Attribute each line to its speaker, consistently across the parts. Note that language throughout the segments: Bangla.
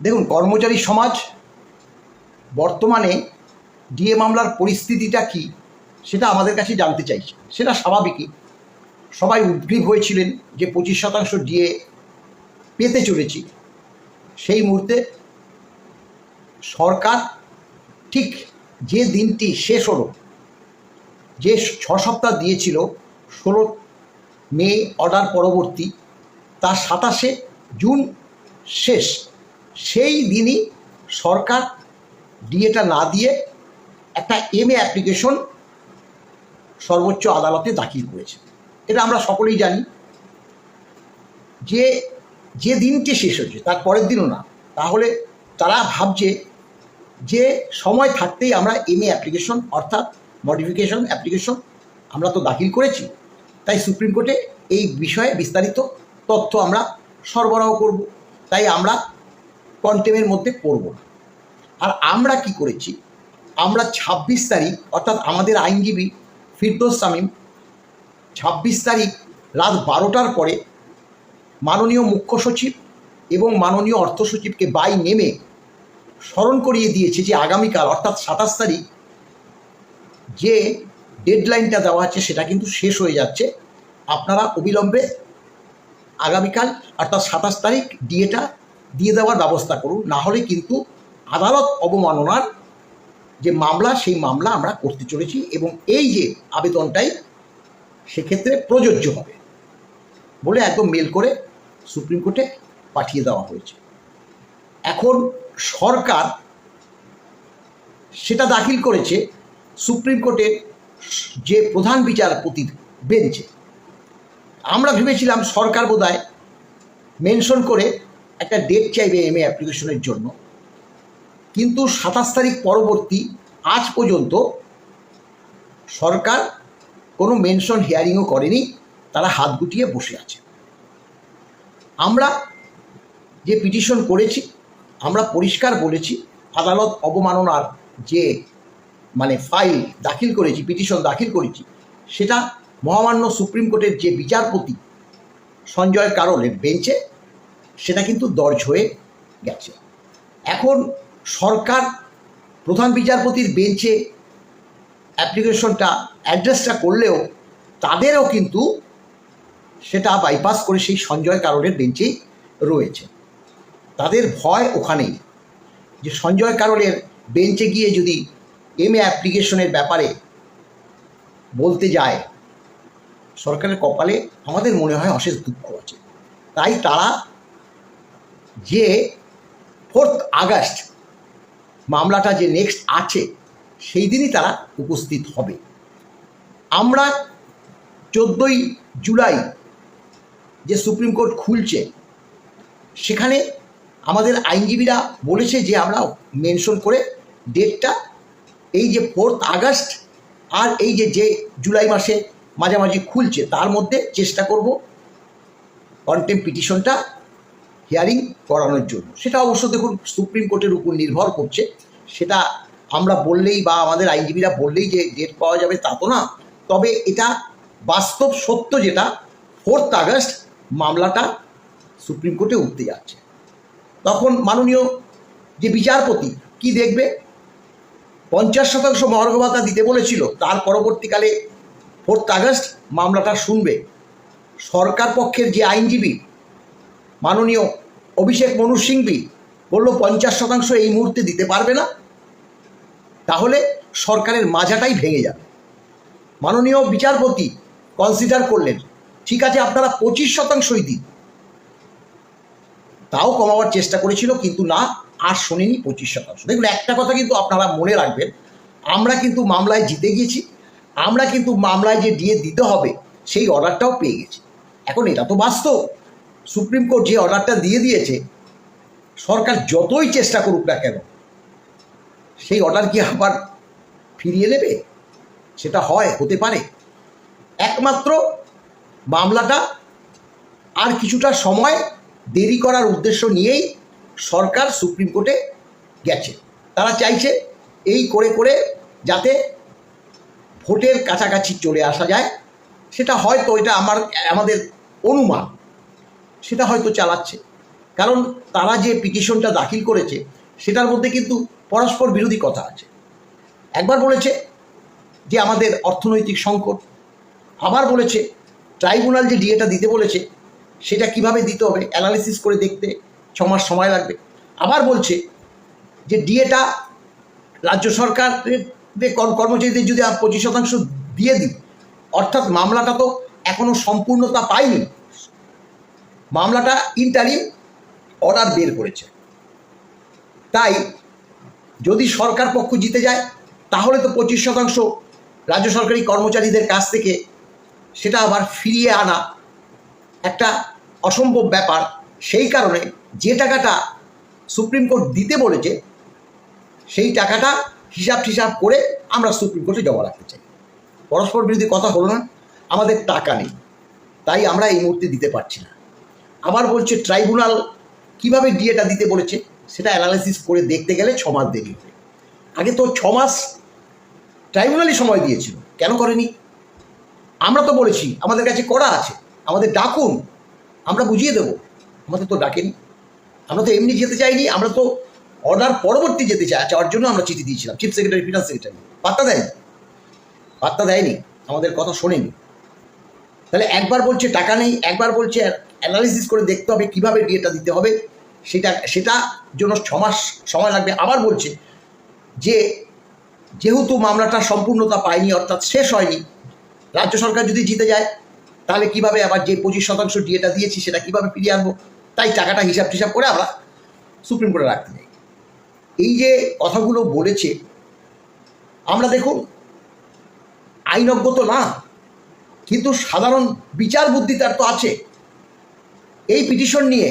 Speaker 1: দেখুন, কর্মচারী সমাজ, বর্তমানে ডিএ মামলার পরিস্থিতিটা কি সেটা আমাদের কাছে জানতে চাইছে। সেটা স্বাভাবিকই। সবাই উদ্গ্রীব হয়েছিলেন যে পঁচিশ শতাংশ ডিএ পেতে চলেছি। সেই মুহূর্তে সরকার ঠিক যে দিনটি শেষ হলো, যে ছ সপ্তাহ দিয়েছিল, ষোলো মে অর্ডার পরবর্তী, তার সাতাশে জুন শেষ। সেই দিনই সরকার ডিএটা না দিয়ে একটা এম এ অ্যাপ্লিকেশন সর্বোচ্চ আদালতে দাখিল করেছে। এটা আমরা সকলেই জানি। যে যে দিনটি শেষ হয়েছে, তার পরের দিনও না। তাহলে তারা ভাবছে যে সময় থাকতেই আমরা এম এ অ্যাপ্লিকেশন অর্থাৎ মডিফিকেশন অ্যাপ্লিকেশন আমরা তো দাখিল করেছি। তাই সুপ্রিম কোর্টে এই বিষয়ে বিস্তারিত তথ্য আমরা সরবরাহ করব। তাই আমরা কন্টেমের মধ্যে পড়ব আর আমরা কি করেছি? আমরা ছাব্বিশ তারিখ, অর্থাৎ আমাদের আইনজীবী ফিরদোস সামিম ছাব্বিশ তারিখ রাত বারোটার পরে মাননীয় মুখ্য সচিব এবং মাননীয় অর্থ সচিবকে বাই নেমে স্মরণ করিয়ে দিয়েছে যে আগামীকাল, অর্থাৎ সাতাশ তারিখ, যে ডেডলাইনটা দেওয়া আছে সেটা কিন্তু শেষ হয়ে যাচ্ছে। আপনারা অবিলম্বে আগামীকাল, অর্থাৎ সাতাশ তারিখ ডিএটা দিয়ে দেওয়ার ব্যবস্থা করুন, না হলে কিন্তু আদালত অবমাননার যে মামলা, সেই মামলা আমরা করতে চলেছি এবং এই যে আবেদনটাই সেক্ষেত্রে প্রযোজ্য হবে বলে একদম মেল করে সুপ্রিম কোর্টে পাঠিয়ে দেওয়া হয়েছে। এখন সরকার সেটা দাখিল করেছে, সুপ্রিম কোর্টের যে প্রধান বিচারপতির বেঞ্চে। আমরা ভেবেছিলাম সরকার বোধহয় মেনশন করে একটা ডেট চাইবে এম এ অ্যাপ্লিকেশনের জন্য। কিন্তু সাতাশ তারিখ পরবর্তী, আজ পর্যন্ত সরকার কোনো মেনশন হিয়ারিংও করেনি, তারা হাত গুটিয়ে বসে আছে। আমরা যে পিটিশন করেছি, আমরা পরিষ্কার বলেছি, আদালত অবমাননার যে মানে ফাইল দাখিল করেছি পিটিশন দাখিল করেছি, সেটা মহামান্য সুপ্রিম কোর্টের যে বিচারপতি সঞ্জয় কারলের বেঞ্চে সেটা কিন্তু দর্জ হয়ে গেছে। এখন সরকার প্রধান বিচারপতির বেঞ্চে অ্যাপ্লিকেশনটা, অ্যাড্রেসটা করলেও তাদেরও কিন্তু সেটা বাইপাস করে সেই সঞ্জয় কারণের বেঞ্চেই রয়েছে। তাদের ভয় ওখানেই যে সঞ্জয় কারণের বেঞ্চে গিয়ে যদি এম এ অ্যাপ্লিকেশনের ব্যাপারে বলতে যায়, সরকারের কপালে আমাদের মনে হয় অশেষ দুঃখ আছে। তাই তারা যে ফোর্থ আগস্ট মামলাটা যে নেক্সট আছে, সেই দিনই তারা উপস্থিত হবে। আমরা চোদ্দোই জুলাই যে সুপ্রিম কোর্ট খুলছে, সেখানে আমাদের আইনজীবীরা বলেছে যে আমরা মেনশন করে ডেটটা এই যে ফোর্থ আগস্ট আর এই যে যে জুলাই মাসে মাঝামাঝি খুলছে, তার মধ্যে চেষ্টা করব কন্টেম পিটিশনটা হিয়ারিং করানোর জন্য। সেটা অবশ্য দেখুন, সুপ্রিম কোর্টের উপর নির্ভর করছে। সেটা আমরা বললেই বা আমাদের আইনজীবীরা বললেই যে ডেট পাওয়া যাবে তা তো না। তবে এটা বাস্তব সত্য যেটা ফোর্থ আগস্ট মামলাটা সুপ্রিম কোর্টে উঠতে যাচ্ছে। তখন মাননীয় যে বিচারপতি কি দেখবে? পঞ্চাশ শতাংশ মহার্ঘ ভাতা দিতে বলেছিল, তার পরবর্তীকালে ফোর্থ আগস্ট মামলাটা শুনবে। সরকার পক্ষের যে আইনজীবী মাননীয় অভিষেক মনু সিংবি বলল, পঞ্চাশ শতাংশ এই মুহূর্তে দিতে পারবে না? তাহলে সরকারের মাজাটাই ভেঙে যাবে। মাননীয় বিচারপতি কনসিডার করলেন, ঠিক আছে, আপনারা পঁচিশ শতাংশই দিন। তাও কমাবার চেষ্টা করেছিল, কিন্তু না, আর শোনেনি পঁচিশ শতাংশ। দেখুন, একটা কথা কিন্তু আপনারা মনে রাখবেন, আমরা কিন্তু মামলায় জিতে গিয়েছি, আমরা কিন্তু মামলায় যে দিয়ে দিতে হবে, সেই অর্ডারটাও পেয়ে গেছি। এখন এটা তো বাস্তব। সুপ্রিম কোর্ট যে অর্ডারটা দিয়ে দিয়েছে, সরকার যতই চেষ্টা করুক না কেন, সেই অর্ডার কি আবার ফিরিয়ে নেবে? সেটা হয়, হতে পারে। একমাত্র মামলাটা আর কিছুটা সময় দেরি করার উদ্দেশ্য নিয়েই সরকার সুপ্রিম কোর্টে গেছে। তারা চাইছে এই করে করে যাতে ভোটের কাছাকাছি চলে আসা যায়। সেটা হয়তো এটা আমার, আমাদের অনুমান। সেটা হয়তো চালাচ্ছে। কারণ তারা যে পিটিশনটা দাখিল করেছে, সেটার মধ্যে কিন্তু পরস্পর বিরোধী কথা আছে। একবার বলেছে যে আমাদের অর্থনৈতিক সংকট, আবার বলেছে ট্রাইব্যুনাল যে ডিএটা দিতে বলেছে, সেটা কীভাবে দিতে হবে অ্যানালিসিস করে দেখতে ছ মাস সময় লাগবে। আবার বলছে যে ডিএটা রাজ্য সরকারের কর- কর্মচারীদের যদি পঁচিশ শতাংশ দিয়ে দিই, অর্থাৎ মামলাটা তো এখনও সম্পূর্ণতা পায়নি মামলাটা ইন্টারিম অর্ডার বের করেছে। তাই যদি সরকার পক্ষ জিতে যায়, তাহলে তো পঁচিশ শতাংশ রাজ্য সরকারি কর্মচারীদের কাছ থেকে সেটা আবার ফিরিয়ে আনা একটা অসম্ভব ব্যাপার। সেই কারণে যে টাকাটা সুপ্রিম কোর্ট দিতে বলেছে, সেই টাকাটা হিসাব টিসাব করে আমরা সুপ্রিম কোর্টে জমা রাখতে চাই। পরস্পর বিরোধী কথা হলো না, আমাদের টাকা নেই। তাই আমরা এই মুহূর্তে দিতে পারছি না। আবার বলছে ট্রাইব্যুনাল কীভাবে ডিএটা দিতে বলেছে? সেটা অ্যানালাইসিস করে দেখতে গেলে ছ মাস দেরি হবে আগে তো ছ মাস ট্রাইব্যুনালই সময় দিয়েছিল। কেন করেনি? আমরা তো বলেছি, আমাদের কাছে করা আছে। আমাদের ডাকুন, আমরা বুঝিয়ে দেবো। আমাদের তো ডাকেনি। আমরা তো এমনি যেতে চাইনি, আমরা তো অর্ডার পরবর্তী যেতে চাই যাওয়ার জন্য আমরা চিঠি দিয়েছিলাম। চিফ সেক্রেটারি ফিনান্স সেক্রেটারি পাত্তা দেয়নি। পাত্তা দেয়নি। আমাদের কথা শোনেনি। তাহলে একবার বলছে টাকা নেই, একবার বলছে অ্যানালিসিস করে দেখতে হবে কীভাবে ডিএটা দিতে হবে। সেটা সেটা জন্য ছমাস সময় লাগবে। আবার বলছে যে, যেহেতু মামলাটা সম্পূর্ণতা পায়নি, অর্থাৎ শেষ হয়নি, রাজ্য সরকার যদি জিতে যায়, তাহলে কীভাবে আবার যে পঁচিশ শতাংশ ডিএটা দিয়েছি, সেটা কীভাবে ফিরিয়ে আনব? তাই টাকাটা হিসাব টিসাব করে আমরা সুপ্রিম কোর্টে রাখতে চাই। এই যে কথাগুলো বলেছে, আমরা দেখুন, আইনজ্ঞ তো না, কিন্তু সাধারণ বিচার বুদ্ধি তার তো আছে। এই পিটিশন নিয়ে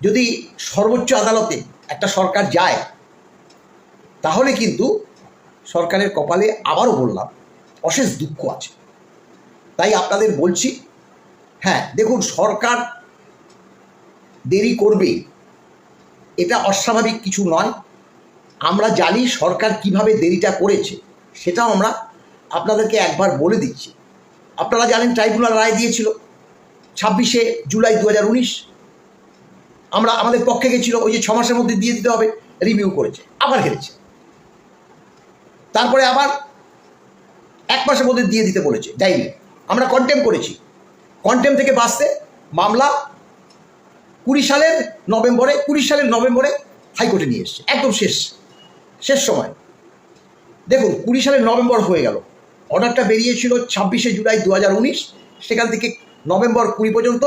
Speaker 1: যদি সর্বোচ্চ আদালতে একটা সরকার যায়, তাহলে কিন্তু সরকারের কপালে আবারও বললাম, অশেষ দুঃখ আছে। তাই আপনাদের বলছি হ্যাঁ দেখুন, সরকার দেরি করবে, এটা অস্বাভাবিক কিছু নয়। আমরা জানি সরকার কীভাবে দেরিটা করেছে, সেটাও আমরা আপনাদেরকে একবার বলে দিচ্ছি। আপনারা জানেন, ট্রাইব্যুনাল রায় দিয়েছিল। ছাব্বিশে জুলাই দু হাজার উনিশ। আমরা আমাদের পক্ষে গেছিল, ওই যে ছ মাসের মধ্যে দিয়ে দিতে হবে, রিভিউ করেছে, আবার হেরেছে তারপরে আবার এক মাসের মধ্যে দিয়ে দিতে বলেছে যাইনি আমরা কন্টেম করেছি। কন্টেম থেকে বাঁচতে মামলা কুড়ি সালের নভেম্বরে, কুড়ি সালের নভেম্বরে হাইকোর্টে নিয়ে এসছে, একদম শেষ শেষ সময়। দেখুন, কুড়ি সালের নভেম্বর হয়ে গেল। অর্ডারটা বেরিয়েছিল ছাব্বিশে জুলাই দু হাজার উনিশ, সেখান থেকে নভেম্বর কুড়ি পর্যন্ত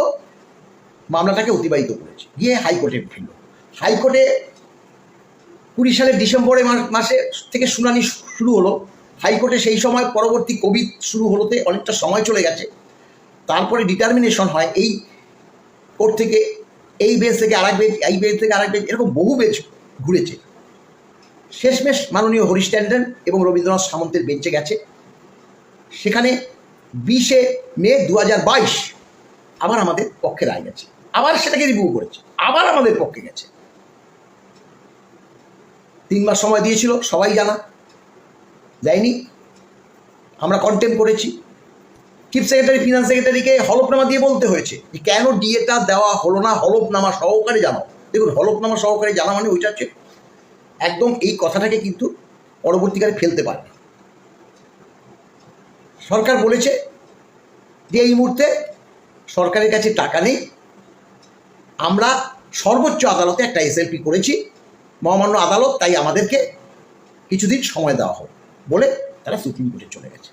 Speaker 1: মামলাটাকে অতিবাহিত করেছে। গিয়ে হাইকোর্টে ফিরল। হাইকোর্টে কুড়ি সালের ডিসেম্বরে মাসে থেকে শুনানি শুরু হলো। হাইকোর্টে সেই সময় পরবর্তী কোভিড শুরু হলোতে অনেকটা সময় চলে গেছে। তারপরে ডিটারমিনেশন হয় এই কোর্ট থেকে, এই বেঞ্চ থেকে আরেক বেঞ্চ, এই বেঞ্চ থেকে আরেক বেঞ্চ, এরকম বহু বেঞ্চ ঘুরেছে। শেষমেশ মাননীয় হরিশ ট্যান্ডন এবং রবীন্দ্রনাথ সামন্তের বেঞ্চে গেছে। সেখানে বিশে মে দু হাজার বাইশ আবার আমাদের পক্ষে রায় গেছে। আবার সেটাকে রিভিউ করেছে। আবার আমাদের পক্ষে গেছে। তিন মাস সময় দিয়েছিল, সবাই জানা। দেয়নি আমরা কন্টেম করেছি। চিফ সেক্রেটারি ফিনান্স সেক্রেটারিকে হলফনামা দিয়ে বলতে হয়েছে যে, কেন ডিএটা দেওয়া হলো না? হলফনামা সহকারে জানাও। দেখুন, হলফনামা সহকারে জানা মানে ওইটা হচ্ছে একদম এই কথাটাকে কিন্তু পরবর্তীকালে ফেলতে পারে না। সরকার বলেছে যে এই মুহূর্তে সরকারের কাছে টাকা নেই। আমরা সর্বোচ্চ আদালতে একটা এসএলপি করেছি, মহামান্য আদালত, তাই আমাদেরকে কিছুদিন সময় দেওয়া হোক বলে তারা সুপ্রিম কোর্টে চলে গেছে।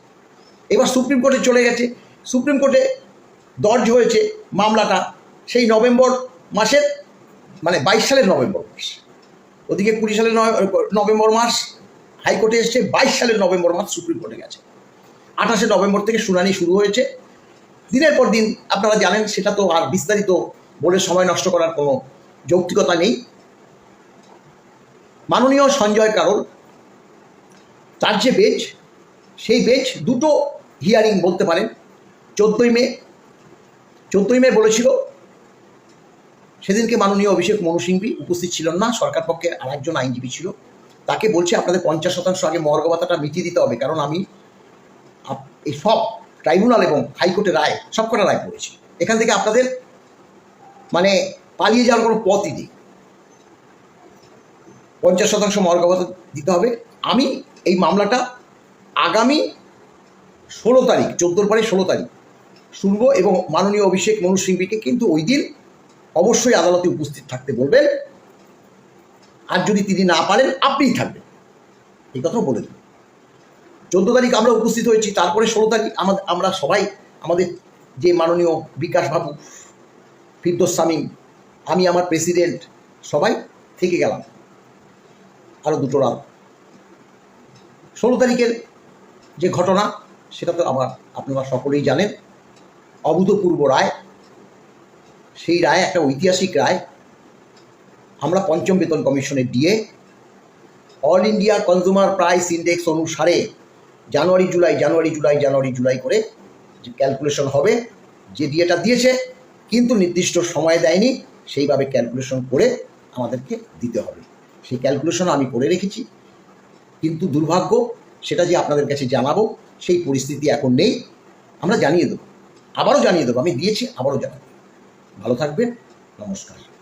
Speaker 1: এবার সুপ্রিম কোর্টে চলে গেছে। সুপ্রিম কোর্টে দর্জ হয়েছে মামলাটা সেই নভেম্বর মাসের মানে বাইশ সালের নভেম্বর মাস। ওদিকে কুড়ি সালের নভে- নভেম্বর মাস, হাইকোর্টে এসছে, বাইশ সালের নভেম্বর মাস সুপ্রিম কোর্টে গেছে। আঠাশে নভেম্বর থেকে শুনানি শুরু হয়েছে। দিনের পর দিন আপনারা জানেন, সেটা তো আর বিস্তারিত বলে সময় নষ্ট করার কোনো যৌক্তিকতা নেই। মাননীয় সঞ্জয় কারণ তার যে বেঞ্চ, সেই বেঞ্চ দুটো হিয়ারিং বলতে পারেন। চোদ্দোই মে চোদ্দোই মে বলেছিল, সেদিনকে মাননীয় অভিষেক মনু সিংভি উপস্থিত ছিলেন না, সরকার পক্ষে আর একজন আইনজীবী ছিল। তাকে বলছে, আপনাদের পঞ্চাশ শতাংশ আগে মর্গ ভাতাটা মিটিয়ে দিতে হবে, কারণ আমি এই সব ট্রাইব্যুনাল এবং হাইকোর্টের রায়, সব কটা রায় পড়েছি এখান থেকে আপনাদের মানে পালিয়ে যাওয়ার কোনো পথই নেই। পঞ্চাশ শতাংশ মহার্ঘ ভাতা দিতে হবে। আমি এই মামলাটা আগামী ষোলো তারিখ, চোদ্দোর পরে ষোলো তারিখ শুনব এবং মাননীয় অভিষেক মনু সিংবিকে কিন্তু ওই দিন অবশ্যই আদালতে উপস্থিত থাকতে বলবেন। আর যদি তিনি না পারেন, আপনিই থাকবেন। এই কথাও বলে দেবেন চোদ্দ তারিখ আমরা উপস্থিত হয়েছি, তারপরে ষোলো তারিখ আমাদের, আমরা সবাই, আমাদের যে মাননীয় বিকাশ বাবু, ফিরদোস আমি আমার প্রেসিডেন্ট, সবাই থেকে গেলাম। আরও দুটো রাত। ষোলো তারিখের যে ঘটনা, সেটা তো আবার আপনারা সকলেই জানেন। অভূতপূর্ব রায়। সেই রায় একটা ঐতিহাসিক রায়। আমরা পঞ্চম বেতন কমিশনের দিয়ে all India consumer price index অনুসারে জানুয়ারি, জুলাই জানুয়ারি জুলাই জানুয়ারি, জুলাই করে যে ক্যালকুলেশন হবে, যে ডিএটা দিয়েছে, কিন্তু নির্দিষ্ট সময় দেয়নি, সেইভাবে ক্যালকুলেশন করে আমাদেরকে দিতে হবে। সেই ক্যালকুলেশন আমি করে রেখেছি। কিন্তু দুর্ভাগ্য, সেটা যে আপনাদের কাছে জানাব, সেই পরিস্থিতি এখন নেই। আমরা জানিয়ে দেবো। আবারও জানিয়ে দেবো। আমি দিয়েছি, আবারও জানাব। ভালো থাকবেন। নমস্কার।